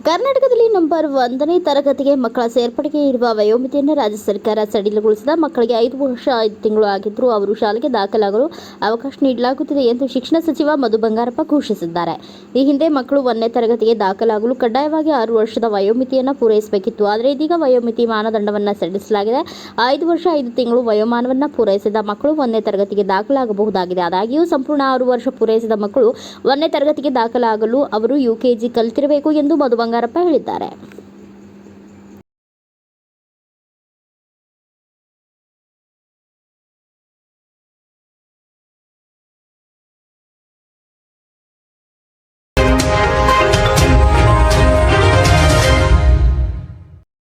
September ಒಂದನೇ ತರಗತಿಗೆ ಮಕ್ಕಳ ಸೇರ್ಪಡೆಗೆ ಇರುವ ವಯೋಮಿತಿಯನ್ನು ರಾಜ್ಯ ಸರ್ಕಾರ ಸಡಿಲಗೊಳಿಸಿದ ಮಕ್ಕಳಿಗೆ ಐದು ವರ್ಷ ಐದು ತಿಂಗಳು ಆಗಿದ್ದರೂ ಅವರು ಶಾಲೆಗೆ ದಾಖಲಾಗಲು ಅವಕಾಶ ನೀಡಲಾಗುತ್ತಿದೆ ಎಂದು ಶಿಕ್ಷಣ ಸಚಿವ ಮಧು ಬಂಗಾರಪ್ಪ ಘೋಷಿಸಿದ್ದಾರೆ. ಈ ಹಿಂದೆ ಮಕ್ಕಳು ಒಂದನೇ ತರಗತಿಗೆ ದಾಖಲಾಗಲು ಕಡ್ಡಾಯವಾಗಿ ಆರು ವರ್ಷದ ವಯೋಮಿತಿಯನ್ನು ಪೂರೈಸಬೇಕಿತ್ತು. ಆದರೆ ಇದೀಗ ವಯೋಮಿತಿ ಮಾನದಂಡವನ್ನು ಸಡಿಲಿಸಲಾಗಿದೆ ಐದು ವರ್ಷ, ಐದು ತಿಂಗಳು ವಯೋಮಾನವನ್ನು ಪೂರೈಸಿದ ಮಕ್ಕಳು ಒಂದನೇ ತರಗತಿಗೆ ದಾಖಲಾಗಬಹುದಾಗಿದೆ. ಆದಾಗ್ಯೂ ಸಂಪೂರ್ಣ ಆರು ವರ್ಷ ಪೂರೈಸಿದ ಮಕ್ಕಳು ಒಂದನೇ ತರಗತಿಗೆ ದಾಖಲಾಗಲು ಅವರು ಯುಕೆಜಿ ಕಲಿತಿರಬೇಕು ಎಂದು ಮಧು ಬಂಗಾರಪ್ಪ ಹೇಳಿದ್ದಾರೆ.